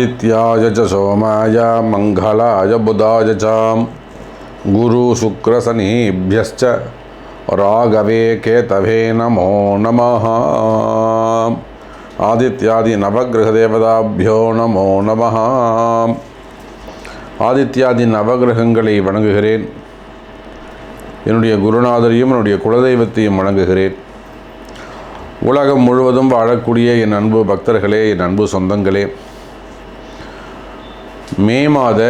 ஆதித்யாய ச சோமாய மங்களாய புதாய சாம் குரு சுக்ரசனீபியஸ்ச ராகவே கேதவே நமோ நம ஆதித்யாதி நவகிரக தேவதாபியோ நமோ நம ஆதித்யாதி நவகிரகங்களை வணங்குகிறேன். என்னுடைய குருநாதரையும் என்னுடைய குலதெய்வத்தையும் வணங்குகிறேன். உலகம் முழுவதும் வாழக்கூடிய என் அன்பு பக்தர்களே என் அன்பு சொந்தங்களே மே மாத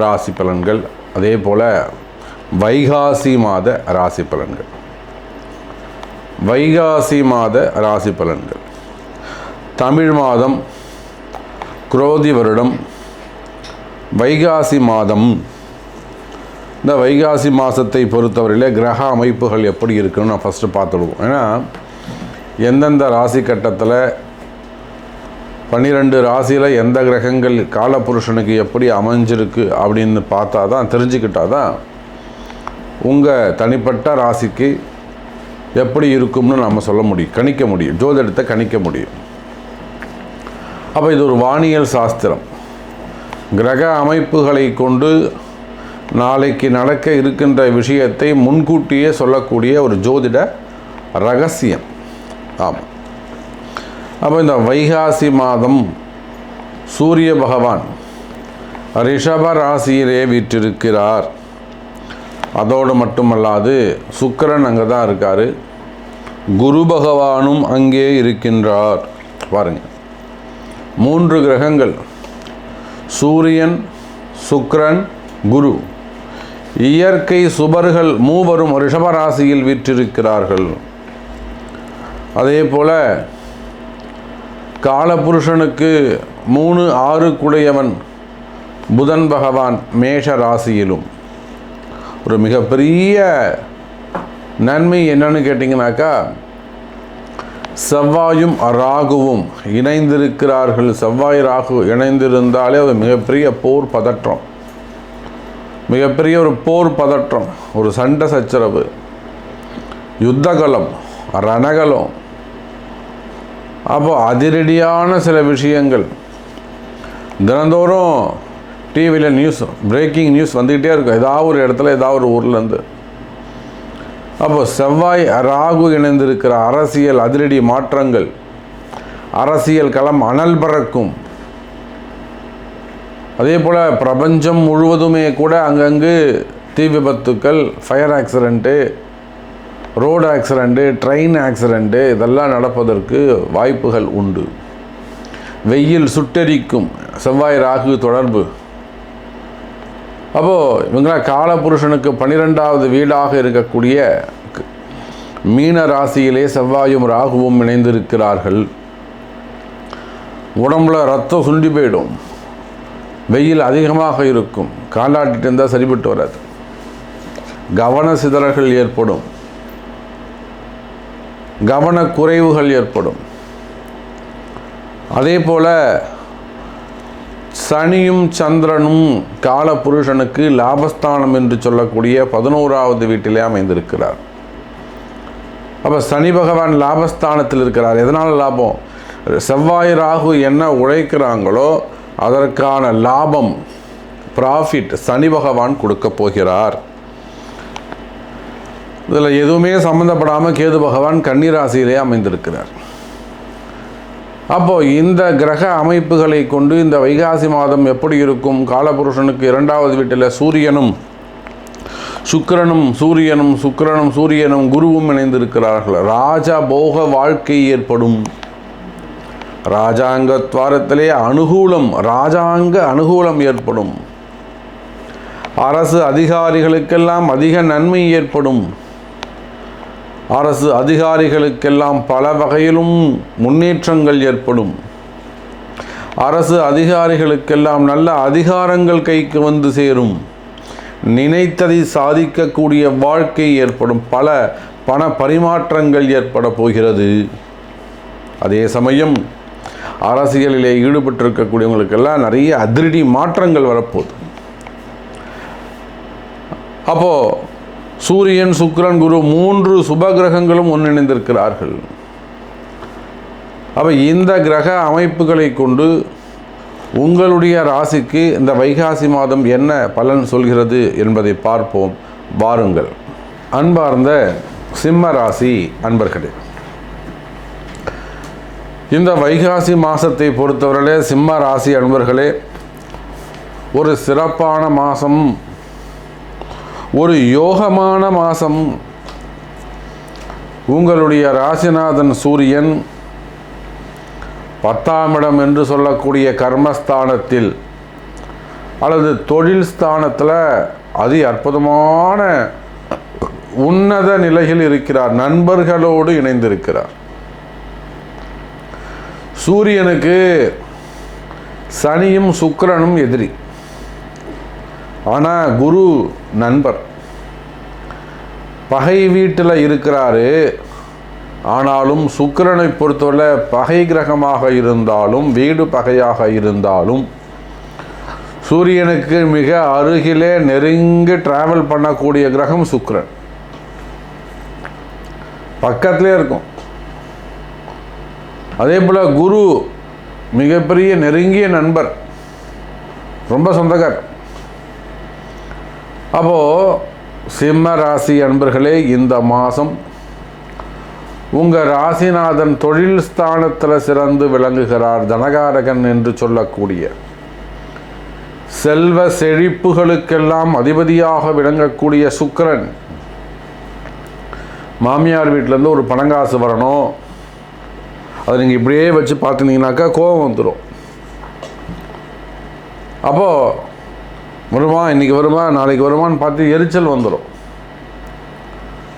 ராசி பலன்கள் அதே போல் வைகாசி மாத ராசி பலன்கள். வைகாசி மாத ராசி பலன்கள். தமிழ் மாதம் குரோதி வருடம். வைகாசி மாதம் இந்த வைகாசி மாதத்தை பொறுத்தவரையில் கிரக அமைப்புகள் எப்படி இருக்குன்னு நான் ஃபஸ்ட்டு பார்த்துடுவோம். ஏன்னா எந்தெந்த ராசி கட்டத்தில் பன்னிரெண்டு ராசியில் எந்த கிரகங்கள் காலபுருஷனுக்கு எப்படி அமைஞ்சிருக்கு அப்படின்னு பார்த்தா தான் தெரிஞ்சுக்கிட்டா தான் உங்கள் தனிப்பட்ட ராசிக்கு எப்படி இருக்கும்னு நாம் சொல்ல முடியும் கணிக்க முடியும் ஜோதிடத்தை கணிக்க முடியும். அப்போ இது ஒரு வானியல் சாஸ்திரம். கிரக அமைப்புகளை கொண்டு நாளைக்கு நடக்க இருக்கின்ற விஷயத்தை முன்கூட்டியே சொல்லக்கூடிய ஒரு ஜோதிட ரகசியம். ஆமாம் அப்போ இந்த வைகாசி மாதம் சூரிய பகவான் ரிஷப ராசியிலே வீற்றிருக்கிறார். அதோடு மட்டுமல்லாது சுக்கரன் அங்கே தான் இருக்கார். குரு பகவானும் அங்கே இருக்கின்றார். பாருங்க. மூன்று கிரகங்கள். சூரியன் சுக்கரன் குரு. இயற்கை சுபர்கள் மூவரும் ரிஷபராசியில் வீற்றிருக்கிறார்கள். அதே போல் காலபுருஷனுக்கு மூணு ஆறு குடையவன் புதன் பகவான் மேஷ ராசியிலும். ஒரு மிகப்பெரிய நன்மை என்னன்னு கேட்டிங்கனாக்கா செவ்வாயும் ராகுவும் இணைந்திருக்கிறார்கள். செவ்வாய் ராகு இணைந்திருந்தாலே அது மிகப்பெரிய போர் பதற்றம். மிகப்பெரிய ஒரு போர் பதற்றம் ஒரு சண்டை சச்சரவு யுத்தகலம் ரணகலம் அப்போ அதிரடியான சில விஷயங்கள். தினந்தோறும் டிவியில் நியூஸ் பிரேக்கிங் நியூஸ் வந்துக்கிட்டே இருக்கும். ஏதாவது ஒரு இடத்துல ஏதாவது ஒரு ஊர்லேருந்து. அப்போ செவ்வாய் ராகு இணைந்திருக்கிற அரசியல் அதிரடி மாற்றங்கள். அரசியல் களம் அனல் பறக்கும். அதே போல் பிரபஞ்சம் முழுவதுமே கூட அங்கங்கு தீ விபத்துக்கள் fire accident road accident train accident இதெல்லாம் நடப்பதற்கு வாய்ப்புகள் உண்டு. வெயில் சுட்டெரிக்கும் செவ்வாய் ராகு தொடர்பு. அப்போது இவங்களாம் காலபுருஷனுக்கு பன்னிரெண்டாவது வீடாக இருக்கக்கூடிய மீன ராசியிலே செவ்வாயும் ராகுவும் இணைந்திருக்கிறார்கள். உடம்புல ரத்தம் சுண்டி போயிடும். வெயில் அதிகமாக இருக்கும். காலாட்டிட்டு இருந்தால் சரிபட்டு வராது. கவன சிதறல்கள் ஏற்படும். கவனக்குறைவுகள் ஏற்படும். அதே போல் சனியும் சந்திரனும் கால புருஷனுக்கு லாபஸ்தானம் என்று சொல்லக்கூடிய பதினோராவது வீட்டிலே அமைந்திருக்கிறார். அப்போ சனி பகவான் லாபஸ்தானத்தில் இருக்கிறார். எதனால் லாபம்? செவ்வாய் ராகு என்ன உழைக்கிறாங்களோ அதற்கான லாபம் ப்ராஃபிட் சனி பகவான் கொடுக்க போகிறார். இதில் எதுவுமே சம்மந்தப்படாமல் கேது பகவான் கன்னிராசியிலே அமைந்திருக்கிறார். அப்போ இந்த கிரக அமைப்புகளை கொண்டு இந்த வைகாசி மாதம் எப்படி இருக்கும்? காலபுருஷனுக்கு இரண்டாவது வீட்டில் சூரியனும் சுக்கிரனும் சூரியனும் சுக்கிரனும் சூரியனும் குருவும் இணைந்திருக்கிறார்கள். ராஜா போக வாழ்க்கை ஏற்படும். ராஜாங்க துவாரத்திலே அனுகூலம் ராஜாங்க அனுகூலம் ஏற்படும். அரசு அதிகாரிகளுக்கெல்லாம் அதிக நன்மை ஏற்படும். அரசு அதிகாரிகளுக்கெல்லாம் பல வகையிலும் முன்னேற்றங்கள் ஏற்படும். அரசு அதிகாரிகளுக்கெல்லாம் நல்ல அதிகாரங்கள் கைக்கு வந்து சேரும். நினைத்ததை சாதிக்கக்கூடிய வாழ்க்கை ஏற்படும். பல பண பரிமாற்றங்கள் ஏற்பட போகிறது. அதே சமயம் அரசியலிலே ஈடுபட்டிருக்கக்கூடியவங்களுக்கெல்லாம் நிறைய அதிரடி மாற்றங்கள் வரப்போகுது. அப்போது சூரியன் சுக்ரன் குரு மூன்று சுப கிரகங்களும் ஒன்றிணைந்திருக்கிறார்கள். அப்போ இந்த கிரக அமைப்புகளை கொண்டு உங்களுடைய ராசிக்கு இந்த வைகாசி மாதம் என்ன பலன் சொல்கிறது என்பதை பார்ப்போம். வாருங்கள். அன்பார்ந்த சிம்ம ராசி அன்பர்களே இந்த வைகாசி மாதத்தை பொறுத்தவரையிலே சிம்ம ராசி அன்பர்களே ஒரு சிறப்பான மாதம் ஒரு யோகமான மாதம். உங்களுடைய ராசிநாதன் சூரியன் பத்தாம் இடம் என்று சொல்லக்கூடிய கர்மஸ்தானத்தில் அல்லது தொழில் ஸ்தானத்தில் அதி அற்புதமான உன்னத நிலையில் இருக்கிறார். நண்பர்களோடு இணைந்திருக்கிறார். சூரியனுக்கு சனியும் சுக்கரனும் எதிரி. ஆனால் குரு நண்பர். பகை வீட்டில் இருக்கிறாரு. ஆனாலும் சுக்கிரனை பொறுத்தவரை பகை கிரகமாக இருந்தாலும் வீடு பகையாக இருந்தாலும் சூரியனுக்கு மிக அருகிலே நெருங்கி டிராவல் பண்ணக்கூடிய கிரகம் சுக்கிரன். பக்கத்திலே இருக்கும். அதே போல் குரு மிகப்பெரிய நெருங்கிய நண்பர். ரொம்ப சொந்தக்காரர். அப்போது சிம்ம ராசி அன்பர்களே இந்த மாதம் உங்கள் ராசிநாதன் தொழில் ஸ்தானத்தில் சிறந்து விளங்குகிறார் தனகாரகன் என்று சொல்லக்கூடிய. செல்வ செழிப்புகளுக்கெல்லாம் அதிபதியாக விளங்கக்கூடிய சுக்கிரன். மாமியார் வீட்டிலேருந்து ஒரு பணங்காசு வரணும். அதை நீங்கள் இப்படியே வச்சு பார்த்துனீங்கனாக்கா கோபம் வந்துடும் அப்போது வருமா இன்றைக்கி வருமா நாளைக்கு வருமான்னு பார்த்து எரிச்சல் வந்துடும்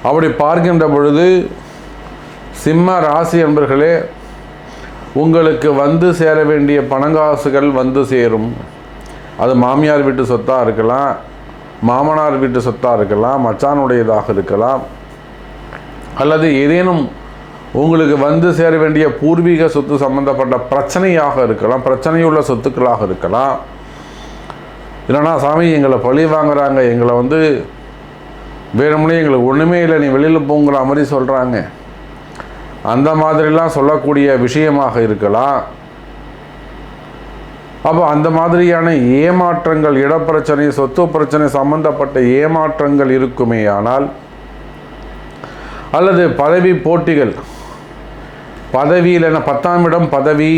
அப்படி பார்க்கின்ற பொழுது சிம்ம ராசி என்பர்களே உங்களுக்கு வந்து சேர வேண்டிய பணங்காசுகள் வந்து சேரும். அது மாமியார் வீட்டு சொத்தாக இருக்கலாம் மாமனார் வீட்டு சொத்தாக இருக்கலாம் மச்சானுடையதாக இருக்கலாம். அல்லது ஏதேனும் உங்களுக்கு வந்து சேர வேண்டிய பூர்வீக சொத்து சம்பந்தப்பட்ட பிரச்சனையாக இருக்கலாம் பிரச்சனையுள்ள சொத்துக்களாக இருக்கலாம். இல்லைனா சாமி எங்களை பழி வாங்குறாங்க எங்களை வந்து வேணும்னே எங்களுக்கு ஒன்றுமே இல்லை நீ வெளியில் போங்கிற மாதிரி சொல்கிறாங்க அந்த மாதிரிலாம் சொல்லக்கூடிய விஷயமாக இருக்கலாம். அப்போ அந்த மாதிரியான ஏமாற்றங்கள் இடப்பிரச்சனை சொத்து பிரச்சனை சம்பந்தப்பட்ட ஏமாற்றங்கள் இருக்குமே ஆனால் அல்லது பதவி போட்டிகள் பதவியில் என்ன பத்தாம் இடம் பதவி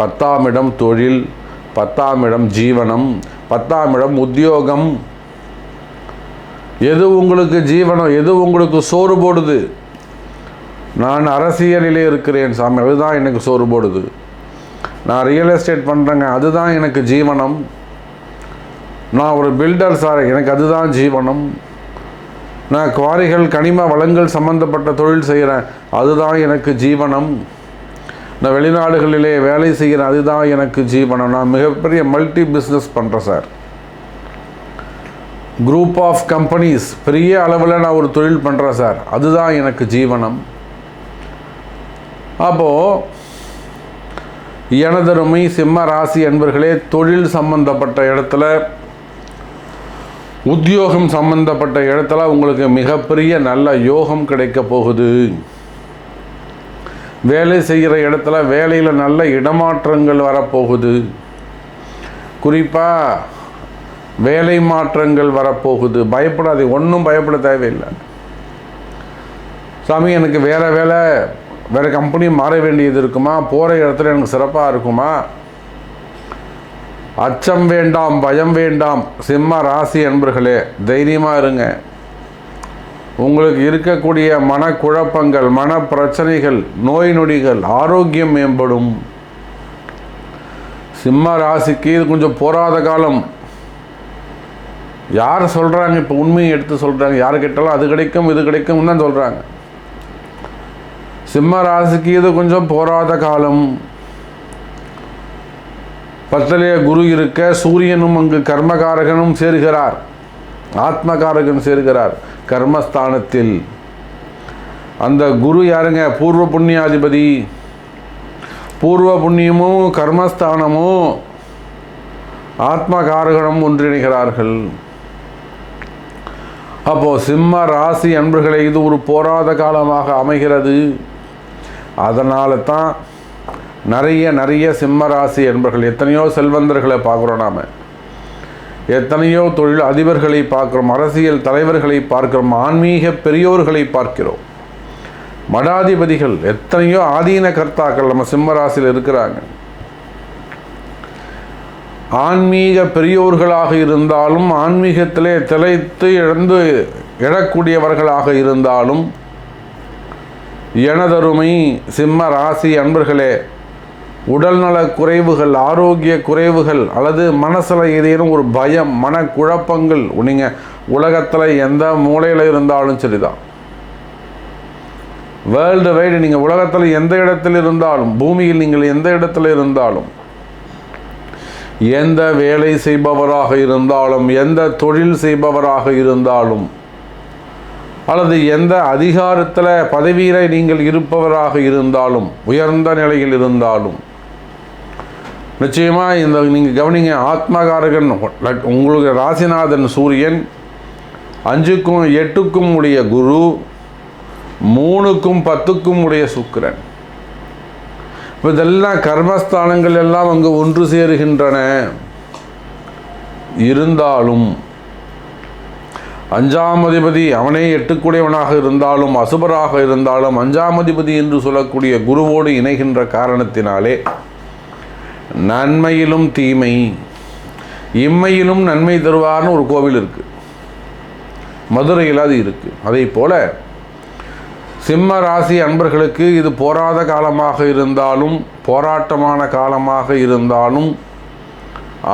பத்தாம் இடம் தொழில் பத்தாம் இடம் ஜீவனம் பத்தாம் இடம் உத்தியோகம். எது உங்களுக்கு ஜீவனம் எது உங்களுக்கு சோறு போடுது? நான் அரசியலிலே இருக்கிறேன் சாமி அதுதான் எனக்கு சோறு போடுது. நான் ரியல் எஸ்டேட் பண்ணுறேங்க அதுதான் எனக்கு ஜீவனம். நான் ஒரு பில்டர் சார் எனக்கு அதுதான் ஜீவனம். நான் குவாரிகள் கனிம வளங்கள் சம்பந்தப்பட்ட தொழில் செய்கிறேன் அதுதான் எனக்கு ஜீவனம். இந்த வெளிநாடுகளிலே வேலை செய்கிறேன் அதுதான் எனக்கு ஜீவனம். நான் மிகப்பெரிய மல்டி பிஸ்னஸ் பண்ணுறேன் சார் குரூப் ஆஃப் கம்பெனிஸ் பெரிய அளவில் நான் ஒரு தொழில் பண்ணுறேன் சார் அதுதான் எனக்கு ஜீவனம். அப்போது எனதருமை சிம்ம ராசி என்பர்களே தொழில் சம்பந்தப்பட்ட இடத்துல உத்தியோகம் சம்பந்தப்பட்ட இடத்துல உங்களுக்கு மிகப்பெரிய நல்ல யோகம் கிடைக்க போகுது. வேலை செய்கிற இடத்துல வேலையில் நல்ல இடமாற்றங்கள் வரப்போகுது. குறிப்பாக வேலை மாற்றங்கள் வரப்போகுது. பயப்படாது ஒன்றும் பயப்பட தேவையில்லை. சாமி எனக்கு வேறு வேலை வேறு கம்பெனி மாற வேண்டியது இருக்குமா? போகிற இடத்துல எனக்கு சிறப்பாக இருக்குமா? அச்சம் வேண்டாம் பயம் வேண்டாம். சிம்ம ராசி அன்பர்களே தைரியமாக இருங்க. உங்களுக்கு இருக்கக்கூடிய மனக்குழப்பங்கள் மன பிரச்சனைகள் நோய் நொடிகள் ஆரோக்கியம் மேம்படும். சிம்ம ராசிக்கு இது கொஞ்சம் போராத காலம். யார் சொல்கிறாங்க இப்போ உண்மையை எடுத்து சொல்கிறாங்க யார் கேட்டாலும் அது கிடைக்கும் இது கிடைக்கும் தான் சொல்கிறாங்க சிம்ம ராசிக்கு இது கொஞ்சம் போராத காலம். பத்தலைய குரு இருக்க சூரியனும் அங்கு கர்மகாரகனும் சேர்கிறார். ஆத்மகாரகன் சேர்கிறார். கர்மஸ்தானத்தில். அந்த குரு யாருங்க? பூர்வ புண்ணியாதிபதி. பூர்வ புண்ணியமும் கர்மஸ்தானமும் ஆத்மகாரகனும் ஒன்றிணைகிறார்கள். அப்போது சிம்ம ராசி அன்பர்களை இது ஒரு போராத காலமாக அமைகிறது. அதனால தான் நிறைய நிறைய சிம்ம ராசி என்பர்கள் எத்தனையோ செல்வந்தர்களை பார்க்குறோம் நாம். எத்தனையோ தொழில் அதிபர்களை பார்க்கிறோம் அரசியல் தலைவர்களை பார்க்கிறோம் ஆன்மீக பெரியோர்களை பார்க்கிறோம். மடாதிபதிகள் எத்தனையோ ஆதீன கர்த்தாக்கள் நம்ம சிம்மராசியில் இருக்கிறாங்க. ஆன்மீக பெரியோர்களாக இருந்தாலும் ஆன்மீகத்திலே திளைத்து இழந்து எழக்கூடியவர்களாக இருந்தாலும் எனதருமை சிம்ம ராசி அன்பர்களே உடல்நல குறைவுகள் ஆரோக்கிய குறைவுகள் அல்லது மனசில் ஏதேனும் ஒரு பயம் மனக்குழப்பங்கள் நீங்கள் உலகத்தில் எந்த மூலையில் இருந்தாலும் சரி தான் வேர்ல்டு வைடு நீங்கள் உலகத்தில் எந்த இடத்தில் இருந்தாலும் பூமியில் நீங்கள் எந்த இடத்துல இருந்தாலும் எந்த வேலை செய்பவராக இருந்தாலும் எந்த தொழில் செய்பவராக இருந்தாலும் அல்லது எந்த அதிகாரத்தில் பதவியில் நீங்கள் இருப்பவராக இருந்தாலும் உயர்ந்த நிலையில் இருந்தாலும் நிச்சயமாக இந்த நீங்கள் கவனிங்க ஆத்மகாரகன் உங்களுக்கு ராசிநாதன் சூரியன் அஞ்சுக்கும் எட்டுக்கும் உடைய குரு மூணுக்கும் பத்துக்கும் உடைய சுக்கிரன். இப்போ இதெல்லாம் கர்மஸ்தானங்கள் எல்லாம் அங்கு ஒன்று சேருகின்றன. இருந்தாலும் அஞ்சாம் அதிபதி அவனே எட்டுக்குடையவனாக இருந்தாலும் அசுபராக இருந்தாலும் அஞ்சாம் அதிபதி என்று சொல்லக்கூடிய குருவோடு இணைகின்ற காரணத்தினாலே நன்மையிலும் தீமை இம்மையிலும் நன்மை தருவார்னு ஒரு கோவில் இருக்குது மதுரையில் அது இருக்குது அதே போல் சிம்ம ராசி அன்பர்களுக்கு இது போராத காலமாக இருந்தாலும் போராட்டமான காலமாக இருந்தாலும்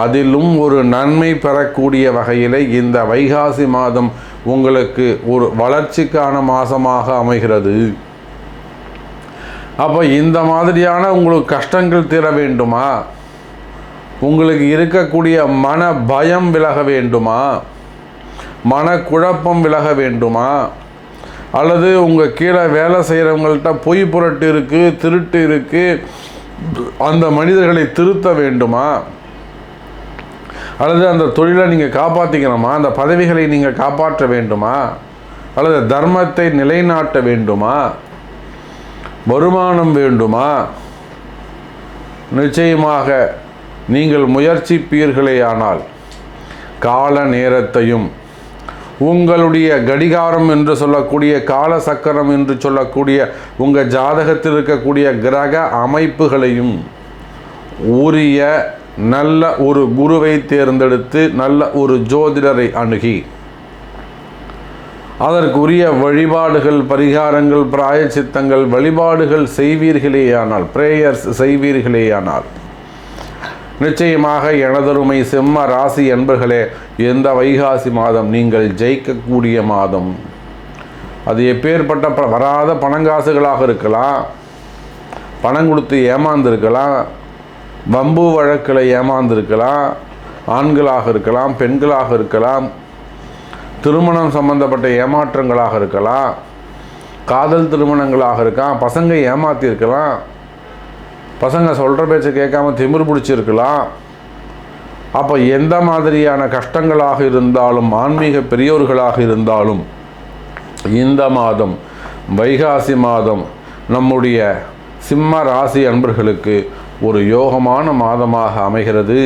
அதிலும் ஒரு நன்மை பெறக்கூடிய வகையில் இந்த வைகாசி மாதம் உங்களுக்கு ஒரு வளர்ச்சிக்கான மாதமாக அமைகிறது. அப்போ இந்த மாதிரியான உங்களுக்கு கஷ்டங்கள் தீர வேண்டுமா? உங்களுக்கு இருக்கக்கூடிய மன பயம் விலக வேண்டுமா? மனக்குழப்பம் விலக வேண்டுமா? அல்லது உங்கள் கீழே வேலை செய்கிறவங்கள்ட்ட பொய் புரட்டு இருக்குது திருட்டு இருக்குது அந்த மனிதர்களை திருத்த வேண்டுமா? அல்லது அந்த தொழிலை நீங்கள் காப்பாற்றிக்கணுமா அந்த பதவிகளை நீங்கள் காப்பாற்ற வேண்டுமா? அல்லது தர்மத்தை நிலைநாட்ட வேண்டுமா? வருமானம் வேண்டுமா? நிச்சயமாக நீங்கள் முயற்சிப்பீர்களேயானால் கால நேரத்தையும் உங்களுடைய கடிகாரம் என்று சொல்லக்கூடிய கால சக்கரம் என்று சொல்லக்கூடிய உங்கள் ஜாதகத்தில் இருக்கக்கூடிய கிரக அமைப்புகளையும் உரிய நல்ல ஒரு குருவை தேர்ந்தெடுத்து நல்ல ஒரு ஜோதிடரை அணுகி அதற்குரிய வழிபாடுகள் பரிகாரங்கள் பிராயச்சித்தங்கள் வழிபாடுகள் செய்வீர்களேயானால் பிரேயர்ஸ் செய்வீர்களேயானால் நிச்சயமாக எனதருமை செம்ம ராசி என்பர்களே எந்த வைகாசி மாதம் நீங்கள் ஜெயிக்கக்கூடிய மாதம்? அது எப்பேற்பட்ட ப- வராத பணங்காசுகளாக இருக்கலாம். பணம் கொடுத்து ஏமாந்துருக்கலாம். வம்பு வழக்கில் ஏமாந்துருக்கலாம். ஆண்களாக இருக்கலாம் பெண்களாக இருக்கலாம். திருமணம் சம்பந்தப்பட்ட ஏமாற்றங்களாக இருக்கலாம் காதல் திருமணங்களாக இருக்கலாம் பசங்க ஏமாத்தியிருக்கலாம் பசங்க சொல்கிற பேச்சை கேட்காம திமிரு பிடிச்சிருக்கலாம். அப்போ எந்த மாதிரியான கஷ்டங்களாக இருந்தாலும் ஆன்மீக பெரியோர்களாக இருந்தாலும் இந்த மாதம் வைகாசி மாதம் நம்முடைய சிம்ம ராசி அன்பர்களுக்கு ஒரு யோகமான மாதமாக அமைகிறது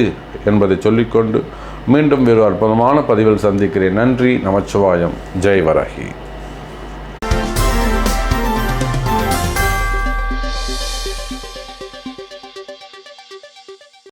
என்பதை சொல்லிக்கொண்டு மீண்டும் வேறு அற்புதமான பதிவில் சந்திக்கிறேன். நன்றி நமச்சிவாயம். ஜெய் வராகி.